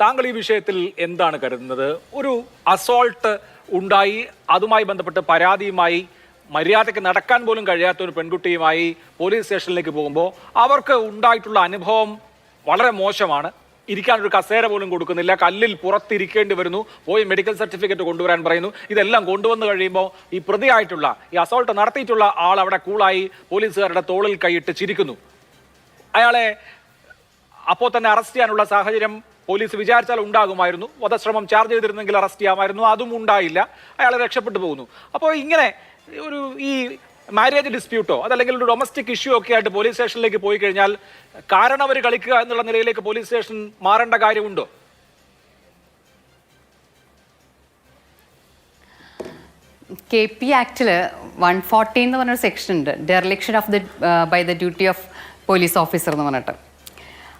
താങ്കൾ ഈ വിഷയത്തിൽ എന്താണ് കരുതുന്നത്? ഒരു അസോൾട്ട് ഉണ്ടായി അതുമായി ബന്ധപ്പെട്ട് പരാതിയുമായി മര്യാദയ്ക്ക് നടക്കാൻ പോലും കഴിയാത്ത ഒരു പെൺകുട്ടിയുമായി പോലീസ് സ്റ്റേഷനിലേക്ക് പോകുമ്പോൾ അവർക്ക് ഉണ്ടായിട്ടുള്ള അനുഭവം വളരെ മോശമാണ്. ഇരിക്കാനൊരു കസേര പോലും കൊടുക്കുന്നില്ല. കല്ലിൽ പുറത്തിരിക്കേണ്ടി വരുന്നു. പോയി മെഡിക്കൽ സർട്ടിഫിക്കറ്റ് കൊണ്ടുവരാൻ പറയുന്നു. ഇതെല്ലാം കൊണ്ടുവന്നു കഴിയുമ്പോൾ ഈ പ്രതിയായിട്ടുള്ള ഈ അസോൾട്ട് നടത്തിയിട്ടുള്ള ആൾ അവിടെ കൂളായി പോലീസുകാരുടെ തോളിൽ കൈയിട്ട് ചിരിക്കുന്നു. അയാളെ അപ്പോൾ തന്നെ അറസ്റ്റ് ചെയ്യാനുള്ള സാഹചര്യം പോലീസ് വിചാരിച്ചാൽ ഉണ്ടാകുമായിരുന്നു. വധശ്രമം ചാർജ് ചെയ്തിരുന്നെങ്കിൽ അറസ്റ്റ് ചെയ്യാമായിരുന്നു. അതും ഉണ്ടായില്ല. അയാൾ രക്ഷപ്പെട്ടു പോകുന്നു. അപ്പോൾ ഇങ്ങനെ ഒരു ഈ മാരേജ് ഡിസ്പ്യൂട്ടോ അതല്ലെങ്കിൽ ഒരു ഡൊമസ്റ്റിക് ഇഷ്യൂ ഒക്കെ ആയിട്ട് പോലീസ് സ്റ്റേഷനിലേക്ക് പോയി കഴിഞ്ഞാൽ കാരണം അവർ കളിക്കുക എന്നുള്ള നിലയിലേക്ക് പോലീസ് സ്റ്റേഷൻ മാറേണ്ട കാര്യമുണ്ടോ? കെ പി ആക്ടിൽ വൺ ഫോർട്ടി എന്ന് പറഞ്ഞൊരു സെക്ഷൻ ഉണ്ട്. Dereliction of the by the duty of police officer എന്ന് പറഞ്ഞിട്ട്.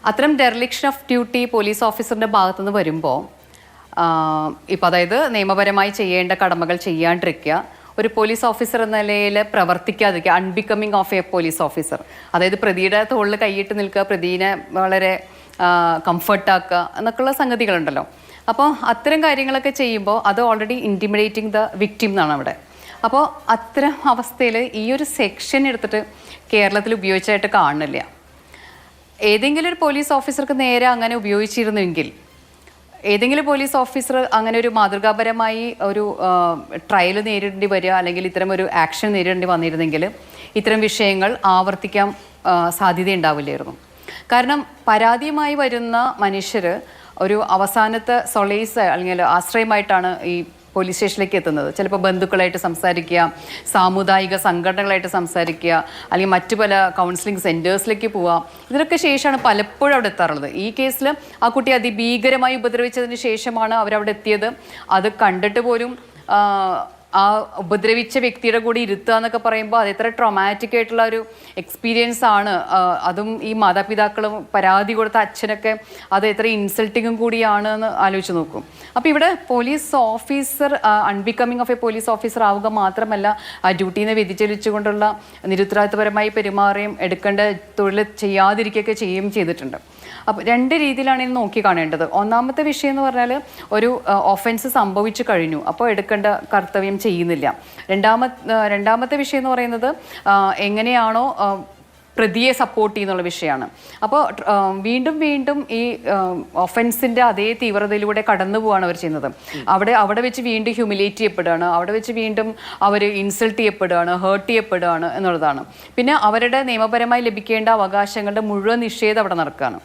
അത്തരം ഡെർലിക്ഷൻ ഓഫ് ഡ്യൂട്ടി പോലീസ് ഓഫീസറിന്റെ ഭാഗത്തുനിന്ന് വരുമ്പോൾ ഇപ്പം അതായത് നിയമപരമായി ചെയ്യേണ്ട കടമകൾ ചെയ്യാണ്ടിരിക്കുക ഒരു പോലീസ് ഓഫീസർ എന്ന നിലയിൽ പ്രവർത്തിക്കാതിരിക്കുക unbecoming of a police officer അതായത് പ്രതിയുടെ തോളിൽ കൈയിട്ട് നിൽക്കുക പ്രതിനെ വളരെ കംഫർട്ടാക്കുക എന്നൊക്കെയുള്ള സംഗതികളുണ്ടല്ലോ. അപ്പോൾ അത്തരം കാര്യങ്ങളൊക്കെ ചെയ്യുമ്പോൾ അത് ഓൾറെഡി ഇന്റിമിഡേറ്റിംഗ് ദ വിക്ടിം എന്നാണ് അവിടെ. അപ്പോൾ അത്തരം അവസ്ഥയിൽ ഈ ഒരു സെക്ഷൻ എടുത്തിട്ട് കേരളത്തിൽ ഉപയോഗിച്ചായിട്ട് കാണുന്നില്ല. ഏതെങ്കിലും ഒരു പോലീസ് ഓഫീസർക്ക് നേരെ അങ്ങനെ ഉപയോഗിച്ചിരുന്നുവെങ്കിൽ ഏതെങ്കിലും പോലീസ് ഓഫീസർ അങ്ങനെ ഒരു മാതൃകാപരമായി ഒരു ട്രയൽ നേരിടേണ്ടി വരിക അല്ലെങ്കിൽ ഇത്തരം ഒരു ആക്ഷൻ നേരിടേണ്ടി വന്നിരുന്നെങ്കിൽ ഇത്തരം വിഷയങ്ങൾ ആവർത്തിക്കാൻ സാധ്യത സാധ്യതയുണ്ടാവില്ലായിരുന്നു. കാരണം പരാതിയുമായി വരുന്ന മനുഷ്യർ ഒരു അവസാനത്തെ സൊളേസ് അല്ലെങ്കിൽ ആശ്രയമായിട്ടാണ് ഈ പോലീസ് സ്റ്റേഷനിലേക്ക് എത്തുന്നത്. ചിലപ്പോൾ ബന്ധുക്കളായിട്ട് സംസാരിക്കുക സാമുദായിക സംഘടനകളായിട്ട് സംസാരിക്കുക അല്ലെങ്കിൽ മറ്റു പല കൗൺസിലിംഗ് സെന്റേഴ്സിലേക്ക് പോവുക. ഇതിനൊക്കെ ശേഷമാണ് പലപ്പോഴും അവിടെ എത്താറുള്ളത്. ഈ കേസിൽ ആ കുട്ടി അതിഭീകരമായി ഉപദ്രവിച്ചതിന് ശേഷമാണ് അവരവിടെ എത്തിയത്. അത് കണ്ടിട്ട് പോലും ആ, ഉപദ്രവിച്ച വ്യക്തിയുടെ കൂടി ഇരുത്തുക എന്നൊക്കെ പറയുമ്പോൾ അത് എത്ര ട്രൊമാറ്റിക് ആയിട്ടുള്ള ഒരു എക്സ്പീരിയൻസ് ആണ്. അതും ഈ മാതാപിതാക്കളും പരാതി കൊടുത്ത അച്ഛനൊക്കെ അത് എത്ര ഇൻസൾട്ടിങ്ങും കൂടിയാണ് എന്ന് ആലോചിച്ച് നോക്കും. അപ്പോൾ ഇവിടെ police officer unbecoming of a police officer ആവുക മാത്രമല്ല ആ ഡ്യൂട്ടിയിൽ നിന്ന് വ്യതിചലിച്ചുകൊണ്ടുള്ള നിരുത്തരവാദിത്തപരമായി പെരുമാറുകയും എടുക്കേണ്ട തൊഴിൽ ചെയ്യാതിരിക്കുകയൊക്കെ ചെയ്യുകയും ചെയ്തിട്ടുണ്ട്. അപ്പോൾ രണ്ട് രീതിയിലാണ് ഇത് നോക്കി കാണേണ്ടത്. ഒന്നാമത്തെ വിഷയം എന്ന് പറഞ്ഞാൽ ഒരു ഒഫൻസ് സംഭവിച്ചു കഴിഞ്ഞു. അപ്പോൾ എടുക്കേണ്ട കർത്തവ്യം ചെയ്യുന്നില്ല. രണ്ടാമത്തെ രണ്ടാമത്തെ വിഷയം എന്ന് പറയുന്നത് എങ്ങനെയാണോ പ്രതിയെ സപ്പോർട്ട് ചെയ്യുന്നുള്ള വിഷയമാണ്. അപ്പോൾ വീണ്ടും വീണ്ടും ഈ ഒഫൻസിന്റെ അതേ തീവ്രതയിലൂടെ കടന്നു പോവാണ് അവർ ചെയ്യുന്നത്. അവിടെ അവിടെ വെച്ച് വീണ്ടും ഹ്യൂമിലേറ്റ് ചെയ്യപ്പെടുകയാണ്. അവിടെ വെച്ച് വീണ്ടും അവർ ഇൻസൾട്ട് ചെയ്യപ്പെടുകയാണ് ഹേർട്ട് ചെയ്യപ്പെടുകയാണ് എന്നുള്ളതാണ്. പിന്നെ അവരുടെ നിയമപരമായി ലഭിക്കേണ്ട അവകാശങ്ങളുടെ മുഴുവൻ നിഷേധം അവിടെ നടക്കുകയാണ്.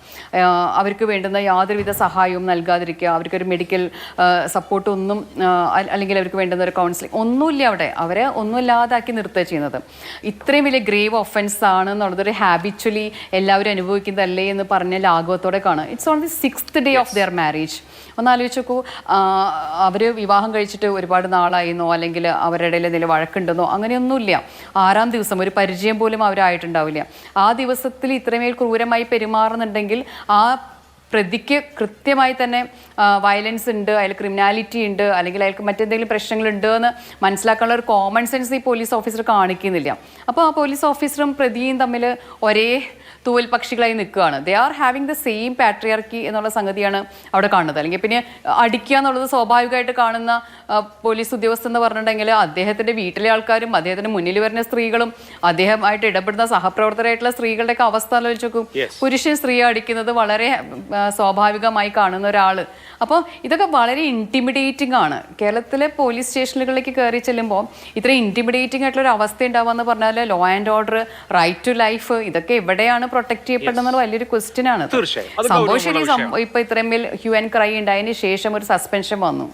അവർക്ക് വേണ്ടുന്ന യാതൊരുവിധ സഹായവും നൽകാതിരിക്കുക അവർക്കൊരു മെഡിക്കൽ സപ്പോർട്ട് ഒന്നും അല്ലെങ്കിൽ അവർക്ക് വേണ്ടുന്ന ഒരു കൗൺസിലിംഗ് ഒന്നുമില്ല അവിടെ. അവരെ ഒന്നുമില്ലാതാക്കി നിർത്തുക ചെയ്യുന്നത്. ഇത്രയും വലിയ ഗ്രേവ് ഒഫൻസ് ആണ് ഒരു ഹാബിച്വലി എല്ലാവരും അനുഭവിക്കുന്നതല്ലേ എന്ന് പറഞ്ഞ ലാഘവത്തോടെ കാണുക. It's on the sixth day of their marriage ഒന്ന് ആലോചിച്ച് നോക്കൂ അവർ വിവാഹം കഴിച്ചിട്ട് ഒരുപാട് നാളായിരുന്നോ അല്ലെങ്കിൽ അവരുടെ ഇടയിൽ എന്തെങ്കിലും വഴക്കുണ്ടെന്നോ അങ്ങനെയൊന്നുമില്ല. ആറാം ദിവസം ഒരു പരിചയം പോലും അവരായിട്ടുണ്ടാവില്ല. ആ ദിവസത്തിൽ ഇത്രമേൽ ക്രൂരമായി പെരുമാറുന്നുണ്ടെങ്കിൽ ആ പ്രതിക്ക് കൃത്യമായി തന്നെ വയലൻസ് ഉണ്ട് അയാൾ ക്രിമിനാലിറ്റി ഉണ്ട് അല്ലെങ്കിൽ അയാൾക്ക് മറ്റെന്തെങ്കിലും പ്രശ്നങ്ങളുണ്ട് എന്ന് മനസ്സിലാക്കാനുള്ള ഒരു കോമൺ സെൻസ് ഈ പോലീസ് ഓഫീസർ കാണിക്കുന്നില്ല. അപ്പോൾ ആ പോലീസ് ഓഫീസറും പ്രതിയും തമ്മിൽ ഒരേ തൂവൽ പക്ഷികളായി നിൽക്കുകയാണ്. They are having the same patriarchy എന്നുള്ള സംഗതിയാണ് അവിടെ കാണുന്നത്. അല്ലെങ്കിൽ പിന്നെ അടിക്കുക എന്നുള്ളത് സ്വാഭാവികമായിട്ട് കാണുന്ന പോലീസ് ഉദ്യോഗസ്ഥൻ എന്ന് പറഞ്ഞിട്ടുണ്ടെങ്കിൽ അദ്ദേഹത്തിന്റെ വീട്ടിലെ ആൾക്കാരും അദ്ദേഹത്തിന് മുന്നിൽ വരുന്ന സ്ത്രീകളും അദ്ദേഹമായിട്ട് ഇടപെടുന്ന സഹപ്രവർത്തകരായിട്ടുള്ള സ്ത്രീകളുടെയൊക്കെ അവസ്ഥ ആലോചിച്ച് നോക്കും. പുരുഷൻ സ്ത്രീ അടിക്കുന്നത് വളരെ സ്വാഭാവികമായി കാണുന്ന ഒരാൾ അപ്പോൾ ഇതൊക്കെ വളരെ ഇന്റിമിഡേറ്റിംഗ് ആണ്. കേരളത്തിലെ പോലീസ് സ്റ്റേഷനുകളിലേക്ക് കയറി ചെല്ലുമ്പോൾ ഇത്ര ഇന്റിമിഡേറ്റിംഗ് ആയിട്ടുള്ള ഒരു അവസ്ഥ ഉണ്ടാവുക പറഞ്ഞാൽ law and order right to life ഇതൊക്കെ എവിടെയാണ് പ്രൊട്ടക്ട് ചെയ്യപ്പെടുന്നത് വലിയൊരു ക്വസ്റ്റ്യൻ ആണ്. സംഭവം ശരി. ഇപ്പൊ ഇത്രയും മേൽ ഹ്യൂ ആൻഡ് ക്രൈ ഉണ്ടായതിന് ശേഷം ഒരു സസ്പെൻഷൻ വന്നു.